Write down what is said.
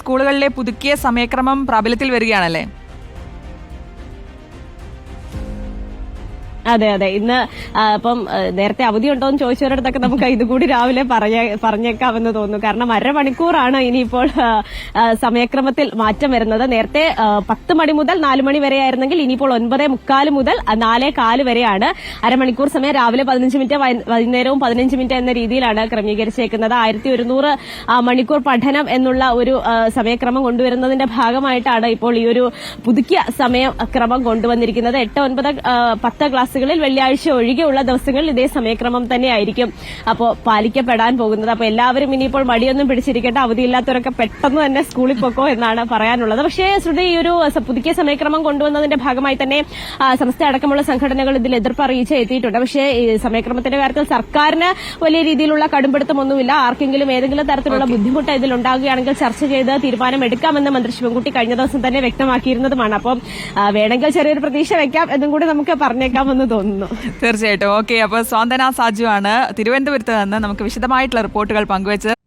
സ്കൂളുകളിലെ പുതുക്കിയ സമയക്രമം പ്രാബല്യത്തിൽ വരികയാണല്ലേ? അതെ അതെ. ഇന്ന് അപ്പം നേരത്തെ അവധി ഉണ്ടോ എന്ന് ചോദിച്ചവരടുത്തൊക്കെ നമുക്ക് ഇതുകൂടി രാവിലെ പറഞ്ഞ പറഞ്ഞേക്കാമെന്ന് തോന്നുന്നു. കാരണം അരമണിക്കൂറാണ് ഇനിയിപ്പോൾ സമയക്രമത്തിൽ മാറ്റം വരുന്നത്. നേരത്തെ പത്ത് മണി മുതൽ നാല് മണി വരെ ആയിരുന്നെങ്കിൽ ഇനിയിപ്പോൾ ഒൻപതേ മുക്കാൽ മുതൽ നാലേ കാൽ വരെയാണ് അരമണിക്കൂർ സമയം. രാവിലെ പതിനഞ്ച് മിനിറ്റ് വൈകുന്നേരവും പതിനഞ്ച് മിനിറ്റ് എന്ന രീതിയിലാണ് ക്രമീകരിച്ചേക്കുന്നത്. ആയിരത്തി ഒരുന്നൂറ് മണിക്കൂർ പഠനം എന്നുള്ള ഒരു സമയക്രമം കൊണ്ടുവരുന്നതിന്റെ ഭാഗമായിട്ടാണ് ഇപ്പോൾ ഈ ഒരു പുതുക്കിയ സമയക്രമം കൊണ്ടുവന്നിരിക്കുന്നത്. എട്ട് ഒൻപത് പത്ത് പത്ത് ക്ലാസ്സുകളിൽ വെള്ളിയാഴ്ച ഒഴികെയുള്ള ദിവസങ്ങളിൽ ഇതേ സമയക്രമം തന്നെയായിരിക്കും. അപ്പോൾ പാലിക്കപ്പെടാൻ പോകുന്നത്. അപ്പോൾ എല്ലാവരും ഇനിയിപ്പോൾ മടിയൊന്നും പിടിച്ചിരിക്കട്ടെ അവധിയില്ലാത്തവരൊക്കെ പെട്ടെന്ന് തന്നെ സ്കൂളിൽ പോക്കോ എന്നാണ് പറയാനുള്ളത്. പക്ഷേ ശ്രുതി ഈ ഒരു പുതുക്കിയ സമയക്രമം കൊണ്ടുവന്നതിന്റെ ഭാഗമായി തന്നെ സംസ്ഥാന സംസ്ഥ അടക്കമുള്ള സംഘടനകൾ ഇതിൽ എതിർപ്പ് അറിയിച്ച് എത്തിയിട്ടുണ്ട്. പക്ഷേ ഈ സമയക്രമത്തിന്റെ കാര്യത്തിൽ സർക്കാരിന് വലിയ രീതിയിലുള്ള കടുംപിടുത്തമൊന്നുമില്ല. ആർക്കെങ്കിലും ഏതെങ്കിലും തരത്തിലുള്ള ബുദ്ധിമുട്ട് ഇതിൽ ഉണ്ടാകുകയാണെങ്കിൽ ചർച്ച ചെയ്ത് തീരുമാനമെടുക്കാമെന്ന് മന്ത്രി ശിവൻകുട്ടി കഴിഞ്ഞ ദിവസം തന്നെ വ്യക്തമാക്കിയിരുന്നതുമാണ്. അപ്പം വേണമെങ്കിൽ ചെറിയൊരു പ്രതീക്ഷ വെക്കാം എന്നും കൂടി നമുക്ക് പറഞ്ഞേക്കാമെന്ന് തോന്നുന്നു. തീർച്ചയായിട്ടും. ഓക്കെ അപ്പോൾ സ്വാന്തന സാജു ആണ് തിരുവനന്തപുരത്ത് നിന്ന് നമുക്ക് വിശദമായിട്ടുള്ള റിപ്പോർട്ടുകൾ പങ്കുവച്ച്